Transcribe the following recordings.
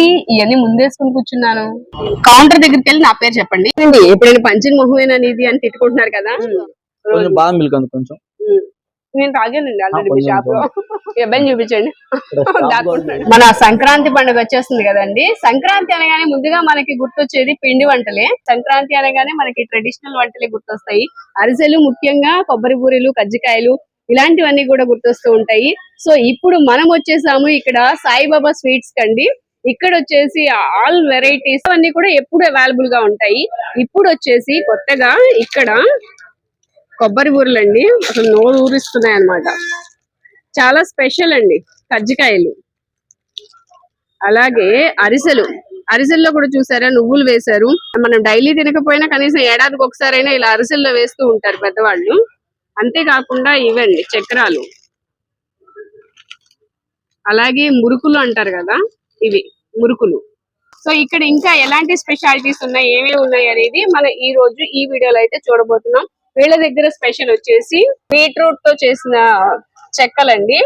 ఏంటి? ఇవన్నీ ముందేసుకుని కూర్చున్నాను. కౌంటర్ దగ్గరికి వెళ్ళి నా పేరు చెప్పండి. ఎప్పుడైనా పంచిన మొహమేనా ఇది అని తిట్టుకుంటున్నారు కదా? కొంచెం బాదం మిల్క్ అంది కొంచెం. నేను తాగానండి ఆల్రెడీ షాప్లో. అబ్బాయిని చూపించండి. మన సంక్రాంతి పండుగ వచ్చేస్తుంది కదండి. సంక్రాంతి అనగానే ముందుగా మనకి గుర్తొచ్చేది పిండి వంటలే. సంక్రాంతి అనగానే మనకి ట్రెడిషనల్ వంటలే గుర్తొస్తాయి. అరిసెలు ముఖ్యంగా కొబ్బరి బూరెలు కజ్జికాయలు ఇలాంటివన్నీ కూడా గుర్తొస్తూ ఉంటాయి. సో ఇప్పుడు మనం వచ్చేసాము ఇక్కడ సాయిబాబా స్వీట్స్ కండి. ఇక్కడ వచ్చేసి ఆల్ వెరైటీస్ అన్ని కూడా ఎప్పుడు అవైలబుల్గా ఉంటాయి. ఇప్పుడు వచ్చేసి కొత్తగా ఇక్కడ కొబ్బరి ఊర్లు అండి అసలు నోరు ఊరిస్తున్నాయి అన్నమాట. చాలా స్పెషల్ అండి కజ్జికాయలు. అలాగే అరిసెలు. అరిసెల్లో కూడా చూసారా నువ్వులు వేశారు. మనం డైలీ తినకపోయినా కనీసం ఏడాదికి ఒకసారైనా ఇలా అరిసెల్లో వేస్తూ ఉంటారు పెద్దవాళ్ళు. అంతేకాకుండా ఇవండి చక్రాలు. అలాగే మురుకులు అంటారు కదా ఇవి. మురుకులు. సో ఇక్కడ ఇంకా ఎలాంటి స్పెషాలిటీస్ ఉన్నాయి ఏమేమి ఉన్నాయి అనేది మనం ఈ రోజు ఈ వీడియోలో అయితే చూడబోతున్నాం. వీళ్ళ దగ్గర స్పెషల్ వచ్చేసి బీట్రూట్తో చేసిన చెక్కలండి.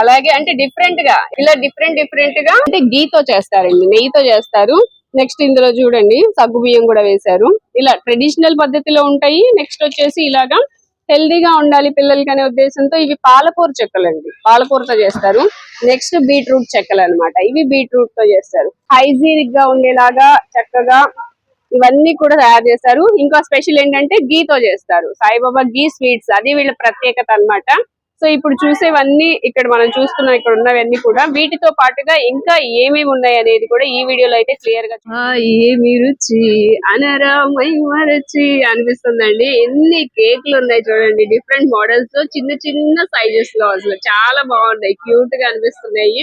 అలాగే అంటే డిఫరెంట్గా ఇలా డిఫరెంట్ డిఫరెంట్గా అంటే గీతో చేస్తారండి నెయ్యితో చేస్తారు. నెక్స్ట్ ఇందులో చూడండి సగ్గు బియ్యం కూడా వేశారు. ఇలా ట్రెడిషనల్ పద్ధతిలో ఉంటాయి. నెక్స్ట్ వచ్చేసి ఇలాగా హెల్దీగా ఉండాలి పిల్లలకి అనే ఉద్దేశంతో ఇవి పాలకూర చెక్కలండి. పాలకూరతో చేస్తారు. నెక్స్ట్ బీట్రూట్ చెక్కలు అన్నమాట. ఇవి బీట్రూట్తో చేస్తారు. హైజీనిక్గా ఉండేలాగా చక్కగా ఇవన్నీ కూడా తయారు చేస్తారు. ఇంకా స్పెషల్ ఏంటంటే గీతో చేస్తారు. సాయిబాబా గీ స్వీట్స్ అది వీళ్ళ ప్రత్యేకత అన్నమాట. సో ఇప్పుడు చూసేవన్నీ ఇక్కడ మనం చూస్తున్న ఇక్కడ ఉన్నవన్నీ కూడా. వీటితో పాటుగా ఇంకా ఏమేమి ఉన్నాయి అనేది కూడా ఈ వీడియోలో అయితే క్లియర్గా ఏమి రుచి అనరామై మరచి అనిపిస్తుందండి. ఎన్ని కేక్లు ఉన్నాయి చూడండి. డిఫరెంట్ మోడల్స్లో చిన్న చిన్న సైజెస్లో అసలు చాలా బాగున్నాయి. క్యూట్గా అనిపిస్తున్నాయి.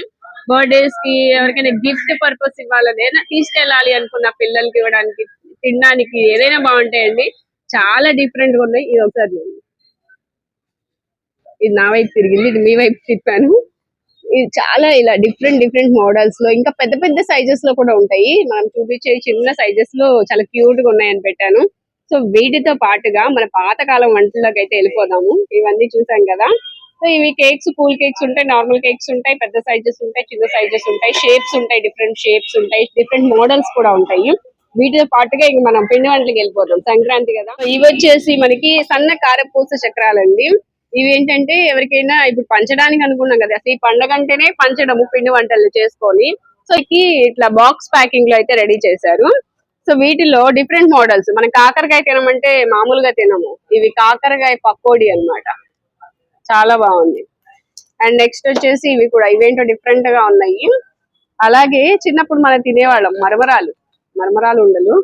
బర్త్డేస్కి ఎవరికైనా గిఫ్ట్ పర్పస్ ఇవ్వాలని తీసుకెళ్ళాలి అనుకున్న పిల్లలకి ఇవ్వడానికి తినడానికి ఏదైనా బాగుంటాయండి. చాలా డిఫరెంట్గా ఉన్నాయి. ఇది ఒకసారి ఇది నా వైపు తిరిగింది ఇది మీ వైపు తిప్పాను. ఇది చాలా ఇలా డిఫరెంట్ డిఫరెంట్ మోడల్స్లో ఇంకా పెద్ద పెద్ద సైజెస్లో కూడా ఉంటాయి. మనం చూపించే చిన్న సైజెస్లో చాలా క్యూట్గా ఉన్నాయని పెట్టాను. సో వీటితో పాటుగా మన పాతకాలం వంటల్లోకి అయితే వెళ్ళిపోదాము. ఇవన్నీ చూసాం కదా. సో ఇవి కేక్స్ కూల్ కేక్స్ ఉంటాయి నార్మల్ కేక్స్ ఉంటాయి పెద్ద సైజెస్ ఉంటాయి చిన్న సైజెస్ ఉంటాయి షేప్స్ ఉంటాయి డిఫరెంట్ షేప్స్ ఉంటాయి డిఫరెంట్ మోడల్స్ కూడా ఉంటాయి. వీటితో పాటుగా ఇంక మనం పిండి వంటలకు వెళ్ళిపోతాం సంక్రాంతి కదా. ఇవి వచ్చేసి మనకి సన్న కారపూస చక్రాలండి. ఇవి ఏంటంటే ఎవరికైనా ఇప్పుడు పంచడానికి అనుకున్నాం కదా అసలు ఈ పండుగ అంటేనే పంచడము పిండి వంటలు చేసుకొని సో ఈ ఇట్లా బాక్స్ ప్యాకింగ్లో అయితే రెడీ చేశారు. సో వీటిలో డిఫరెంట్ మోడల్స్ మనం కాకరకాయ తినమంటే మామూలుగా తినము. ఇవి కాకరకాయ పకోడి అన్నమాట. చాలా బాగుంది. అండ్ నెక్స్ట్ వచ్చేసి ఇవి కూడా ఇవేంటో డిఫరెంట్గా ఉన్నాయి. అలాగే చిన్నప్పుడు మనం తినేవాళ్ళం మరమరాలు మరమరాలు ఉండలు.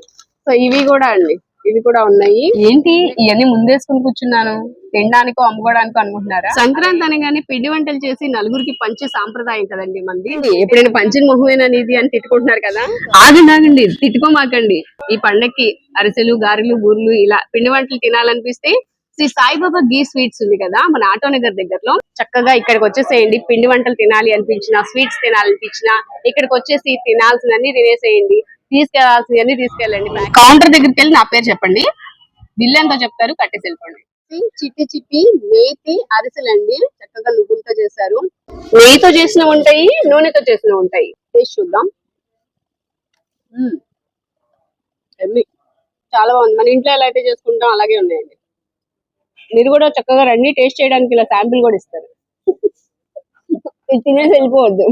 సో ఇవి కూడా అండి. ఇవి కూడా ఉన్నాయి. ఏంటి? ఇవన్నీ ముందేసుకుని కూర్చున్నాను. తినడానికో అమ్ముకోవడానికో అనుకుంటున్నారా? సంక్రాంతి అనగానే పిండి వంటలు చేసి నలుగురికి పంచే సాంప్రదాయం కదండి మంది ఎప్పుడైనా పంచిన మొహమేననేది అని తిట్టుకుంటున్నారు కదా? ఆగండి ఆగండి తిట్టుకోమాకండి. ఈ పండక్కి అరిసెలు గారెలు బూర్లు ఇలా పిండి వంటలు తినాలనిపిస్తే శ్రీ సాయిబాబా గీ స్వీట్స్ ఉంది కదా మన ఆటో నగర్ దగ్గరలో. చక్కగా ఇక్కడికి వచ్చేసేయండి పిండి వంటలు తినాలి అనిపించిన స్వీట్స్ తినాలనిపించిన ఇక్కడికి వచ్చేసి తినాల్సినన్ని తినేసేయండి. తీసుకెళ్ళాల్సినవన్నీ తీసుకెళ్ళండి. కౌంటర్ దగ్గరికి వెళ్ళి నా పేరు చెప్పండి. బిల్ ఎంతో చెప్తారు కట్టేసి వెళ్ళిపోండి. చిట్టి చిట్టి నేతి అరిసెలండి. చక్కగా నువ్వులతో చేశారు. నెయ్యితో చేసినవి ఉంటాయి నూనెతో చేసినవి ఉంటాయి. టేస్ట్ చూద్దాం. ఎమ్మి. చాలా బాగుంది. మన ఇంట్లో ఎలా అయితే చేసుకుంటాం అలాగే ఉన్నాయండి. మీరు కూడా చక్కగా రండి. టేస్ట్ చేయడానికి ఇలా శాంపిల్ కూడా ఇస్తారు. ఇది తినేసి వెళ్ళిపోవద్దు.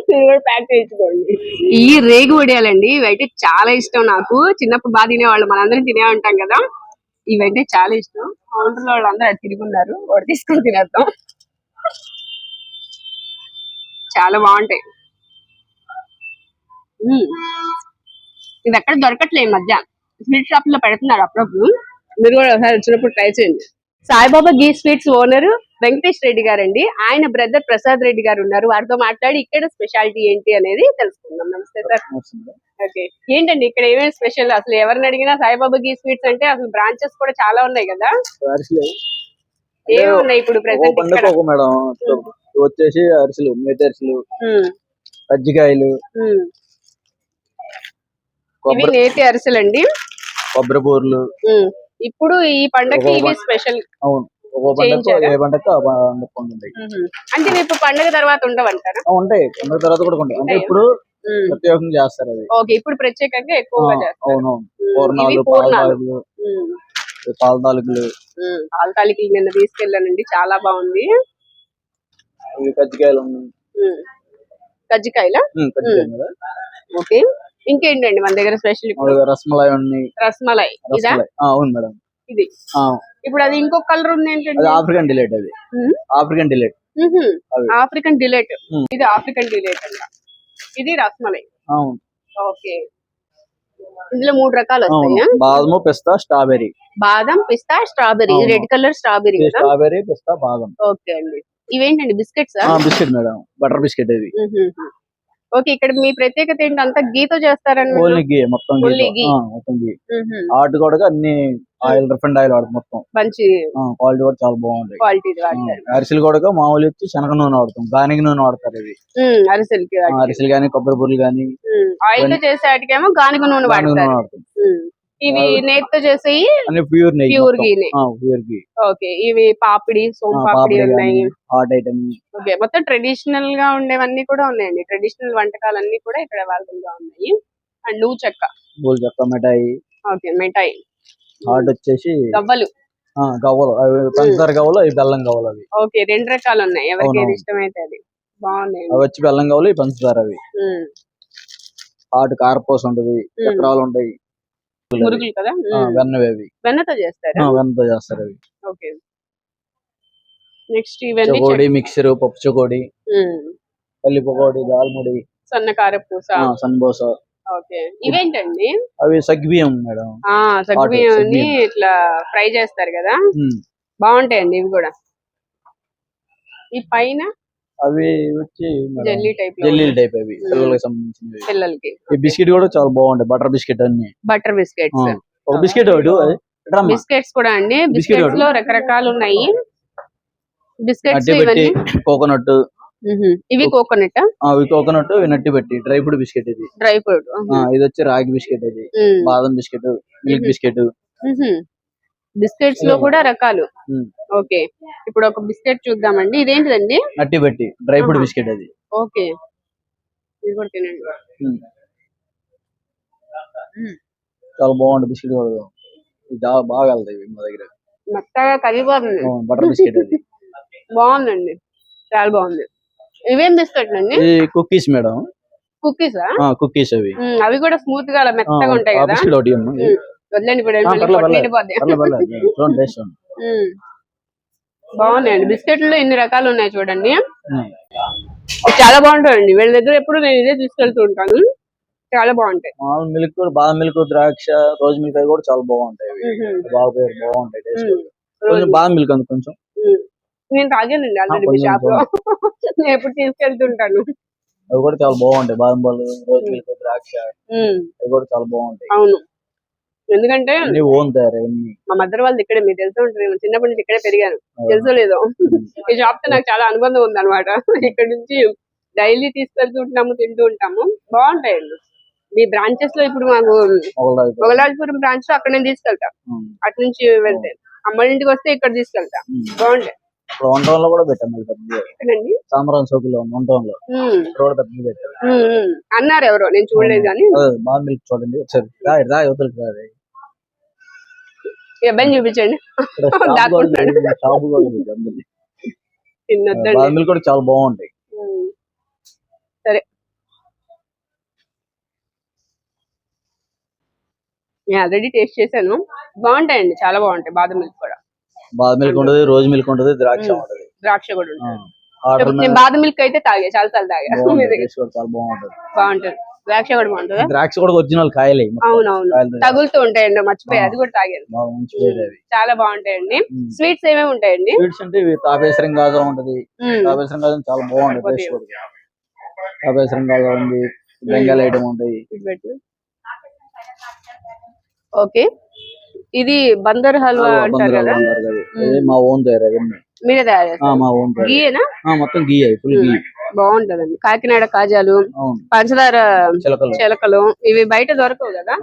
సిల్వర్ ప్యాక్ చేయించుకోండి ఈ రేగు వడియాలండి ఇవైతే చాలా ఇష్టం నాకు. చిన్నప్పుడు బాగా తినేవాళ్ళు మనందరం తినే ఉంటాం కదా. ఇవైతే చాలా ఇష్టం. కౌంటర్లో వాళ్ళందరూ అది తిరుగున్నారు ఒకటి తీసుకొని తినేద్దాం. చాలా బాగుంటాయి. ఇది ఎక్కడ దొరకట్లేదు ఈ మధ్య. స్వీట్ షాప్లో పెడుతున్నారు అప్పుడప్పుడు. మీరు కూడా ఒకసారి వచ్చినప్పుడు ట్రై చేయండి. Saibaba ghee sweets owner Venkatesh Reddy గారండి. ఆయన బ్రదర్ ప్రసాద్ రెడ్డి గారు ఉన్నారు. వారితో మాట్లాడి ఇక్కడ స్పెషాలిటీ ఏంటి అనేది తెలుసుకుందాం. నమస్తే సార్. ఓకే. ఏంటండి ఇక్కడ ఏమేమి స్పెషల్? అసలు ఎవరిని అడిగినా సాయిబాబా గీ స్వీట్స్ అంటే అసలు బ్రాంచెస్ కూడా చాలా ఉన్నాయి కదా. అరిసెలు. ఏమి ఉన్నాయి ఇప్పుడు ప్రెసెంట్ మేడం. వచ్చేసి అరిసెలు మేతి అరిసెలు కజ్జికాయలు. ఇవి కొబ్బరి నేతి అరిసెలండి. కొబ్బరి బూరలు. ఇప్పుడు ఈ పండగకి ఇవి స్పెషల్ అవును. అంటే ఇప్పుడు పండగ తర్వాత ఉండవంటారా? ఉంటాయి. పండుగ తర్వాత కూడా ఉంటాయి. అంటే? ఇప్పుడు. ప్రత్యేకంగా చేస్తారు అవి. ఓకే. ఇప్పుడు ప్రత్యేకంగా ఎక్కువగా చేస్తారు. పూర్ణాలు పాల పూర్ణాలు తాలికలు పాల తాలికలు ఉమ్, పాల తాలికలు నిన్న తీసుకెళ్ళానండి. చాలా బాగుంది. కజ్జికాయలు. కజ్జికాయల? ఓకే. ఇంకేంటండి మన దగ్గర స్పెషల్ రసమలై ఉన్నాయి రస్మలై. ఇదా? అవును మేడం. ఇది? ఇప్పుడు అది ఇంకొక కలర్ ఉంది ఏంటండి? ఆఫ్రికన్ డిలేట్ అది. African delight. African delight. ఇది ఆఫ్రికన్ డిలేట్ అంట. ఇది రస్మలై. అవును. ఓకే. ఇందులో మూడు రకాలు వస్తాయా? బాదము పిస్తా స్ట్రాబెర్రీ. బాదం పిస్తా strawberry. Red colour strawberry strawberry పిస్తా బాదం. ఓకే అండి. ఇవేంటండి? Biscuits? Biscuit madam. Butter biscuit ఇది ఓకే ఇక్కడ మీ ప్రత్యేకత ఏంటి? అంతా గీతో చేస్తారని ఓన్లీ గీ మొత్తం గీ మొత్తం గీ. ఆటు కూడా అన్ని ఆయిల్ రిఫైండ్ ఆయిల్ వాడతాం మొత్తం. మంచి క్వాలిటీ కూడా చాలా బాగుంటాయి క్వాలిటీ అరిసెలు కూడా మామూలు వచ్చి శనగ నూనె వాడతాం. గానిగ నూనె వాడతారు ఇవి. అరిసెలకి ఆ, అరిసెలు గానీ కొబ్బరి బుర్రలు గానీ ఆయిల్తో చేసే వాటికేమో గానుగ నూనె వాడతాం. ఇవి నేతితో చేసేవి అన్ని ప్యూర్ నెయ్యి ప్యూర్ గీనే ప్యూర్ గీ ఓకే ఇవి పాపిడి సోన్ పాపిడి ఉన్నాయి. Hot item. ఓకే మొత్తం ట్రెడిషనల్గా ఉండేవన్నీ కూడా ఉన్నాయండి. ట్రెడిషనల్ వంటకాలన్నీ కూడా ఇక్కడ అవైలబుల్గా ఉన్నాయి. అండ్ నువ్వు చెక్క. బోల్ చెక్క మిఠాయి. ఓకే మిఠాయి. హాట్ వచ్చేసి గవ్వలు. గవ్వలు. అవి పంచదార గవ్వలు అవి బెల్లం గవ్వలు అవి. ఓకే రెండు రకాలు ఉన్నాయి. ఎవరికి ఏది. ఇష్టమైతే అది. బాగున్నాయి అవి వచ్చి బెల్లం గవ్వలు ఇవి పంచదార అవి. హాట్ కారపూస ఉంటది చక్రాలు ఉంటాయి. కదా? ఆ, ఉమ్. వెన్నవి అవి. వెన్నతో చేస్తారా? వెన్నతో చేస్తారు అవి. ఓకే. నెక్స్ట్ ఇవన్నీ చకోడి మిక్సర్ పప్పు చకోడి. పల్లి పకోడి దాల్ముడి సన్న కారపూస. సన్బోస. ఓకే. ఇవేంటండి? అవి సగ్బియ్యం మేడం. ఆ సగ్గుబియ్యం. ఇట్లా ఫ్రై చేస్తారు కదా. బాగుంటాయండి ఇవి కూడా. ఈ పైన అవి వచ్చి జెల్లీ టైప్ జెల్లీ టైప్ అవి పిల్లలకి సంబంధించినవి. పిల్లలకి. ఈ బిస్కెట్ కూడా చాలా బాగుంటాయి బటర్ బిస్కెట్ అన్ని. Butter biscuits. ఆ. ఒక బిస్కెట్ ఒకటి. బిస్కెట్స్ కూడా అండి. Biscuit biscuits. లో రకరకాలు ఉన్నాయి. బిస్కెట్స్ పెట్టి కోకోనట్. ఇవి కోకోనట్? అవి కోకోనట్ ఇవి నట్టి పెట్టి డ్రై ఫ్రూట్ బిస్కెట్ ఇది. Dry fruit. ఇది వచ్చి రాగి బిస్కెట్ ఇది బాదం బిస్కెట్ మిల్క్. బిస్కెట్. బిస్కెట్స్లో కూడా రకాలు. ఓకే. ఇప్పుడు ఒక బిస్కెట్ చూద్దామండి. ఇదేంటిదండి? నట్టి పెట్టి డ్రై ఫ్రూట్. బిస్కెట్ అది. ఓకే. ఇది కూడా తినండి. చాలా బాగుంటుంది బిస్కెట్ కూడా. చాలా బాగా వెళ్తాయి మా దగ్గర. మెత్తగా కరిగిపోతుంది బటర్ బిస్కెట్ అది. బాగుందండి. చాలా బాగుంది. ఇవేం బిస్కెట్ అండి కుకీస్ మేడం. కుకీసా కుకీస్ అవి. అవి కూడా స్మూత్గా అలా మెత్తగా ఉంటాయి కదా. వదిలేండి. బాగున్నాయండి. బిస్కెట్లు ఎన్ని రకాలు ఉన్నాయి చూడండి. చాలా బాగుంటాయండి. వీళ్ళ దగ్గర ఎప్పుడు నేను ఇదే తీసుకెళ్తూ ఉంటాను. చాలా బాగుంటాయి. మామూలు మిల్క్ బాదం మిల్క్ ద్రాక్ష రోజు మిల్క్ అవి కూడా చాలా బాగుంటాయి. బాగా బాగుంటాయి. కొంచెం బాదం మిల్క్ అంత కొంచెం. నేను తాగానండి ఆల్రెడీ షాప్లో నేను ఎప్పుడు తీసుకెళ్తుంటాను. అవి కూడా చాలా బాగుంటాయి. బాదం పాలు రోజు మిల్క్ ద్రాక్ష. అవి కూడా చాలా బాగుంటాయి. అవును. ఎందుకంటే మా మదర్ వాళ్ళది ఇక్కడే మీరు తెలిసి ఉంటుంది నేను చిన్నప్పటి నుంచి ఇక్కడే పెరిగాను. తెలుసో లేదో? ఈ షాప్తో నాకు చాలా అనుబంధం ఉంది అనమాట ఇక్కడ నుంచి డైలీ తీసుకెళ్తూ ఉంటాము తింటూ ఉంటాము. బాగుంటాయండి. మీ బ్రాంచెస్లో ఇప్పుడు మాకు మొగలాజపురం. బ్రాంచ్లో అక్కడ నేను తీసుకెళ్తా. ఉమ్. అటు నుంచి వెళ్తే. అమ్మ ఇంటికి వస్తే ఇక్కడ తీసుకెళ్తా. బాగుంటాయి. ఇప్పుడు వన్ టౌన్లో కూడా పెట్టాం ఇది పెద్దది. సామరాన్ సోకులో వన్ టౌన్లో. కూడా పెద్దది పెట్టాం. అన్నారు ఎవరో? నేను చూడలేదు కానీ. అదే బాదం మిల్క్ చూడండి ఒకసారి. రా రా యువతలకి రా. అబ్బాయిని చూపించండి. షాప్ మిల్క్ కూడా చాలా బాగుంటాయి. సరే. నేను ఆల్రెడీ టేస్ట్ చేశాను. బాగుంటాయండి చాలా బాగుంటాయి బాదం మిల్క్ కూడా. బాదం మిల్క్ ఉంటుంది రోజు మిల్క్ ఉంటుంది ద్రాక్ష. ఉంటుంది. ద్రాక్ష కూడా ఉంటుంది. నేను బాదం మిల్క్ అయితే తాగా చాలా సార్లు తాగా. చాలా బాగుంటుంది. బాగుంటుంది. ద్రాక్ష కూడా బాగుంటుందా? ద్రాక్ష కూడా ఒరిజినల్ కాయలే. అవునవును. తగులుతూ ఉంటాయండి మర్చిపోయి. అది కూడా తాగాను అవి చాలా బాగుంటాయండి. స్వీట్స్ ఏమేమి ఉంటాయండి? స్వీట్స్ అంటే తాపేశ్వరం గాజా ఉంటది. తాపేశ్వరం గాజా చాలా బాగుంటుంది తాపేశ్వరం గాజా ఉంది బెంగాల్ ఐటమ్ ఉంటాయి. ఓకే. ఇది బందర్ హల్వా అంటారు కదా? కదా. మా ఓన్ తయారు మీరే తయారు ఆ, చేస్తారు. మా ఓన్ తయారు. గీయేనా ఆ, మొత్తం గీ అయి ఫుల్ గీ బాగుంటదండి. కాకినాడ కాజాలు పంచదార చిలకలు. ఇవి బయట దొరకవు కదా?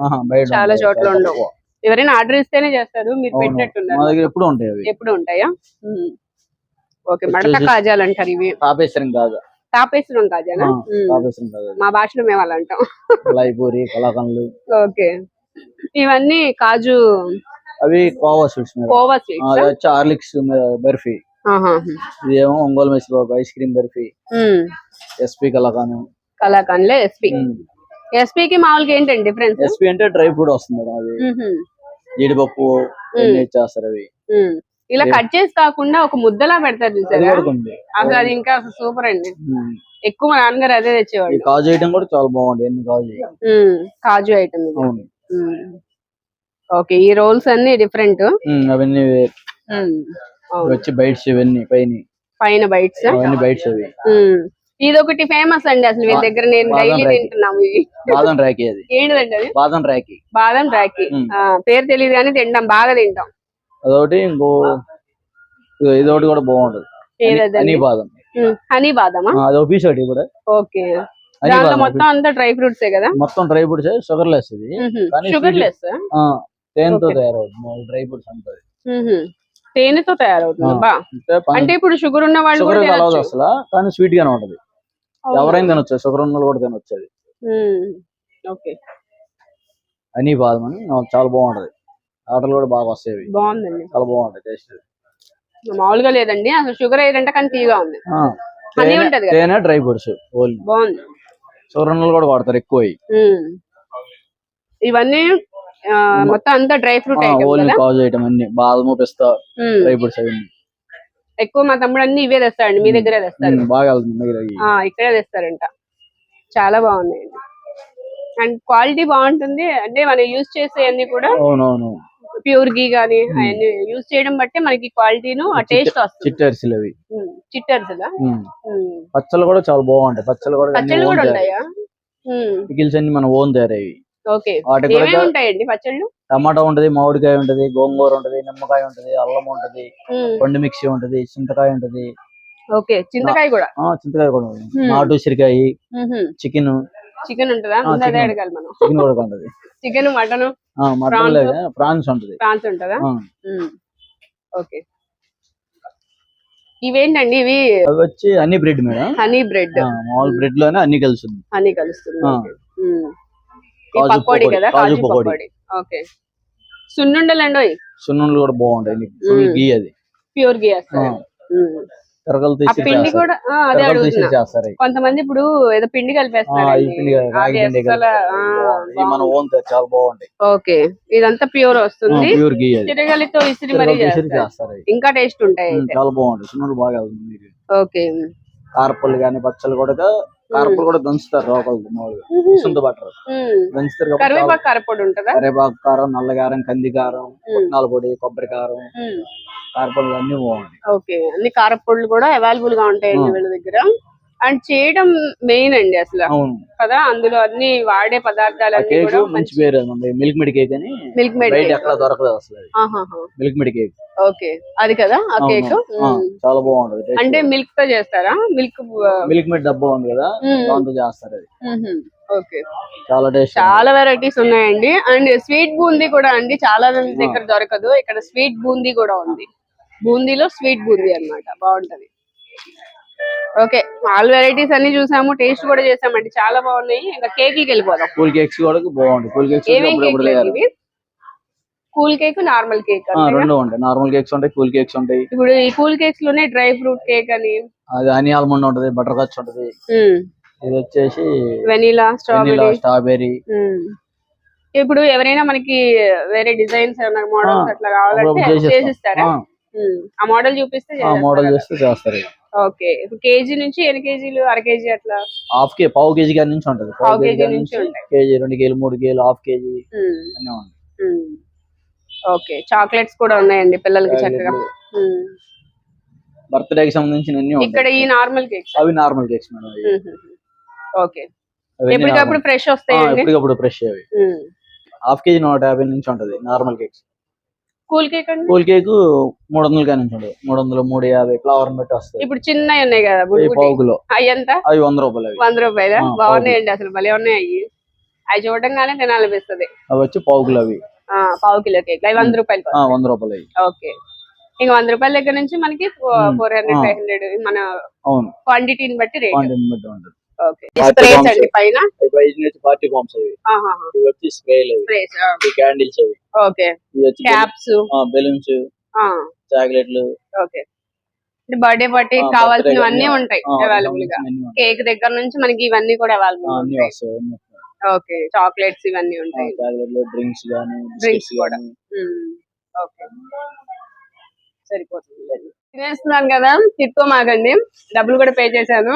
చాలా చోట్ల ఉండవు. ఎవరైనా ఆర్డర్ ఇస్తేనే చేస్తారు మీరు పెట్టినట్టున్నారు. ఎప్పుడు ఉంటాయి ఎప్పుడు ఉంటాయా. ఓకే మడత కాజాలు అంటారు ఇవి. తాపేశ్వరం గాజా తాపేశ్వరం కాజానా? కాదు మా భాషలో మేము అలా అంటాం. లైపూరి ఓకే. ఇవన్నీ కాజు అవి khoa sweets khoa sweets? Horlicks barfi. ఇదేమో Ongole Mysore ice cream barfi. SP కలాకాను కలాకండ్లే ఎస్పీ. ఎస్పీ కి మామూలుగా ఏంటండి డిఫరెన్స్ ఎస్పీ అంటే డ్రై ఫ్రూట్ వస్తుంది అది. జీడిపప్పు చేస్తారు అవి. ఇలా కట్ చేసి కాకుండా ఒక ముద్దలా పెడతారు చూసారా? అసలు అది ఇంకా సూపర్ అండి. ఎక్కువ మా నాన్నగారు అదే తెచ్చేవాడు కాజు ఐటమ్ కూడా చాలా బాగుంది ఎన్ని కాజు. కాజు ఐటమ్ అవును. ఓకే ఈ రోల్స్ అన్ని డిఫరెంట్. అవన్నీ వచ్చి బైట్స్ ఇవన్నీ పైన. పైన బైట్స్. అవన్నీ బైట్స్ అవి. ఇది ఒకటి ఫేమస్ అండి అసలు వీళ్ళ దగ్గర నేను డైలీ. తింటున్నాము ఇవి. బాదం రాకి అది. ఏంటిదండి అది? బాదం రాకి బాదం. ఆ, పేరు తెలియదు కానీ తింటాం బాగా తింటాం. అదొకటి ఇంకో ఇదో- ఇదొకటి కూడా బాగుంటది. హనీ బాదం. హనీ బాదమా? ఆ, అదొక పీస్ ఒకటి కూడా. ఓకే. దాంట్లో మొత్తం అంతా డ్రై ఫ్రూట్సే కదా? మొత్తం డ్రై ఫ్రూట్స్ షుగర్ లెస్ ఇది షుగర్ లెస్ తేనెతో. తయారవుతుంది. డ్రై ఫ్రూట్స్ అంటది తేనెతో తయారవుతుంది. బా. అంటే అంటే ఇప్పుడు షుగర్ ఉన్న వాళ్ళు షుగర్ కలవదు. అసలు కానీ స్వీట్ గానే ఉంటది. ఎవరైనా తినొచ్చు. షుగర్ ఉన్న వాళ్ళు కూడా తినొచ్చు అది. ఓకే. హనీ బాదం అని చాలా బాగుంటది. ఆటలు కూడా బాగా వస్తాయి. బాగుందండి. చాలా బాగుంటాయి. టేస్ట్ మామూలుగా లేదండి. అసలు షుగర్ ఏదంటే కానీ తీగా ఉంది. తేనె డ్రై ఫ్రూట్స్ బాగుంది. వాళ్ళు కూడా వాడతారు ఎక్కువ. ఇవన్నీ మొత్తం అంతా dry fruit only kaju item అన్ని బాదము పిస్తా. డ్రై ఫ్రూట్స్ అవన్నీ ఎక్కువ మా తమ్ముడు అన్ని ఇవే తెస్తాడండి మీ దగ్గరే తెస్తారు బాగా ఇక్కడే తెస్తారంట చాలా బాగున్నాయండి. అండ్ క్వాలిటీ బాగుంటుంది అంటే మనం యూజ్ చేసే అన్ని కూడా అవునవును. ప్యూర్ గీ గానీ అవన్నీ యూజ్ చేయడం బట్టే మనకి క్వాలిటీను ఆ టేస్ట్ వస్తుంది. చిట్టి అరిసెలు అవి చిట్టర్స్. పచ్చళ్ళు కూడా చాలా బాగుంటాయి. పచ్చళ్ళు కూడా పచ్చళ్ళు కూడా ఉంటాయా? పికిల్స్ అన్ని మన ఓన్ తయారయ్యి ఓకే. ఉంటాయండి పచ్చళ్ళు? టమాటా ఉంటది మామిడికాయ ఉంటది గోంగూర ఉంటది నిమ్మకాయ ఉంటది అల్లం ఉంటది పండు మిక్సీ ఉంటది చింతకాయ ఉంటది. ఓకే. చింతకాయ కూడా? చింతకాయ కూడా. నాటు ఉసిరికాయ చికెన్ చికెన్ ఉంటుందా? ముందు అదే. అడగాలి మనం. చికెన్ కూడా ఉంటది చికెన్ మటన్ మటన్? లేదు ప్రాన్స్ ఉంటది. ప్రాన్స్ ఉంటుందా? ఓకే. ఇవేంటండి ఇవి? వచ్చి అన్ని బ్రెడ్ మేడం. హనీ బ్రెడ్ మామూలు బ్రెడ్లోనే అన్ని కలుస్తుంది. హనీ కలుస్తుంది. పకోడీ కదా? కాజు పకోడీ. ఓకే. సున్నుండలండి సున్నుండలు కూడా బాగుంటాయి. ఫుల్. గీ అది. ప్యూర్ గి వేస్తారు తీసి పిండి కూడా అదే అడుగుతున్నా. కొంతమంది ఇప్పుడు ఏదో పిండి ఆ, కలిపేస్తున్నారు ఈ పిండి కాదు, రాగి పిండి అసలు కలిపి ఆ, బాగుంది. ఈ మన. ఓన్ చాలా బాగుంటాయి. ఓకే. ఇదంతా ప్యూర్ వస్తుంది. ప్యూర్ గీ అది తిరగలితో ఇసిరి మరీ చేస్తారు. ఇంకా టేస్ట్ ఉంటాయి చాలా బాగుంటాయి. సున్నుండలు బాగా వెళ్తుంది ఓకే. కానీ పచ్చళ్ళు కూడా కారపళ్ళు కూడా దంచుతారు మామూలుగా. సొంత బట్టరు. దంచుతారు కరివేపాకు కారపొడి ఉంటుందా? కరివేపాకు కారం నల్ల కారం కంది కారం. పుట్నాల పొడి కొబ్బరి కారం. కారపళ్ళు అన్ని బాగుంటాయి ఓకే. అన్ని కారపొడులు కూడా అవైలబుల్గా ఉంటాయండి. వీళ్ళ దగ్గర. అండ్ చేయడం మెయిన్ అండి అసలు. అవును. కదా అందులో అన్ని వాడే ఆ పదార్థాలన్నీ కేక్ మంచి పేరు ఉంది మిల్క్ మిడ్ కేక్ అని మిల్క్ మేడ్ బయట ఎక్కడ దొరకదు అసలు మిల్క్ మిడ్ కేక్ ఓకే. అది కదా ఆ కేక్ చాలా బాగుంటది. అంటే. మిల్క్తో చేస్తారా? మిల్క్ మిల్క్ మిడ్ డబ్బా ఉంది కదా దాంతో చేస్తారు అది. ఓకే. చాలా టేస్ట్ చాలా వెరైటీస్ ఉన్నాయండి. అండ్ స్వీట్ బూందీ కూడా అండి చాలా మంది దగ్గర దొరకదు. ఇక్కడ స్వీట్ బూందీ కూడా ఉంది. బూందీలో స్వీట్ బూందీ అన్నమాట. బాగుంటది. ఓకే ఆల్ వెరైటీస్ అన్ని చూసాము టేస్ట్ కూడా చేసామండి. చాలా బాగున్నాయి. ఇంకా కేక్కి వెళ్ళిపోదాం. కూల్ కేక్స్ కూడా బాగుంటాయి. కూల్ కేక్స్ ఇవి? కూల్ కేక్ నార్మల్ కేక్ రెండు ఉంటాయి. నార్మల్ కేక్స్ ఉంటాయి కూల్ కేక్స్ ఉంటాయి. ఇప్పుడు ఈ కూల్ కేక్స్లోనే డ్రై ఫ్రూట్ కేక్ అని. అది హనీ ఆల్మండ్ ఉంటది బటర్ కచ్ ఉంటది. ఇది వచ్చేసి వెనీలా వెనిలా స్ట్రాబెరీ. స్ట్రాబెరీ ఇప్పుడు ఎవరైనా మనకి వేరే డిజైన్స్ ఏమైనా మోడల్స్ అట్లా కావాలంటే. చేసిస్తారా. ఆ మోడల్ చూపిస్తే ఆ మోడల్ చేస్తే చేస్తారు ఓకే. ఇప్పుడు కేజీ నుంచి ఎన్ని కేజీలు అర కేజీ అట్లా? హాఫ్ కే పావు కేజీ గారి నుంచి ఉంటది. పావు కేజీ నుంచి. కేజీ రెండు కేజీలు మూడు కేజీలు హాఫ్ కేజీ. అన్నీ ఉంటాయి. ఓకే. చాక్లెట్స్ కూడా ఉన్నాయండి పిల్లలకి చక్కగా. బర్త్డే కి సంబంధించిన అన్ని ఇక్కడ ఈ నార్మల్ కేక్స్. అవి నార్మల్ కేక్స్ మేడం. ఓకే. ఎప్పటికప్పుడు. ఫ్రెష్ ఆ, వస్తాయండి? ఎప్పటికప్పుడు ఫ్రెష్ అవి. హాఫ్ కేజీ నూట యాభై నుంచి ఉంటది నార్మల్ కేక్స్. కూల్ కేక్ అండి? కూల్ కేక్ మూడు వందల కానీ ఉంటది. మూడు వందలు మూడు యాభై ఫ్లవర్ బట్టి వస్తాయి ఇప్పుడు చిన్నవి ఉన్నాయి కదా. పావు కిలో అవి ఎంత? అవి వంద రూపాయలు వంద రూపాయలు? బాగున్నాయండి అసలు భలే ఉన్నాయి. అవి అవి చూడంగానే తినాలనిపిస్తుంది అవి వచ్చి పావు కిలో అవి ఆ, పావు కిలో కేక్ అవి వంద రూపాయలు వంద రూపాయలు అవి ఓకే. ఇంకా వంద రూపాయల దగ్గర నుంచి మనకి. Four hundred. ఫైవ్ హండ్రెడ్ మన క్వాంటిటీని బట్టి రేట్ బట్టి ఉంటుంది. స్ప్రేస్. అండి పైన. పార్టీ బాంబ్స్ అవి. ఇవి వచ్చి స్ప్రేలు అవి. స్ప్రేస్ ఇవి క్యాండిల్స్ అవి ఓకే క్యాప్స్ బెలూన్స్ చాక్లెట్లు ఓకే బర్త్డే పార్టీ కావాల్సినవన్నీ ఉంటాయి అవైలబుల్గా. కేక్ దగ్గర నుంచి మనకి ఇవన్నీ కూడా అవైలబుల్. ఓకే చాక్లెట్స్ ఇవన్నీ ఉంటాయి. డ్రింక్స్ బిస్కెట్స్ కూడా. ఓకే సరిపోతుంది. తినేస్తున్నాను కదా తిట్టుకోమాగండి డబ్బులు కూడా పే చేశాను.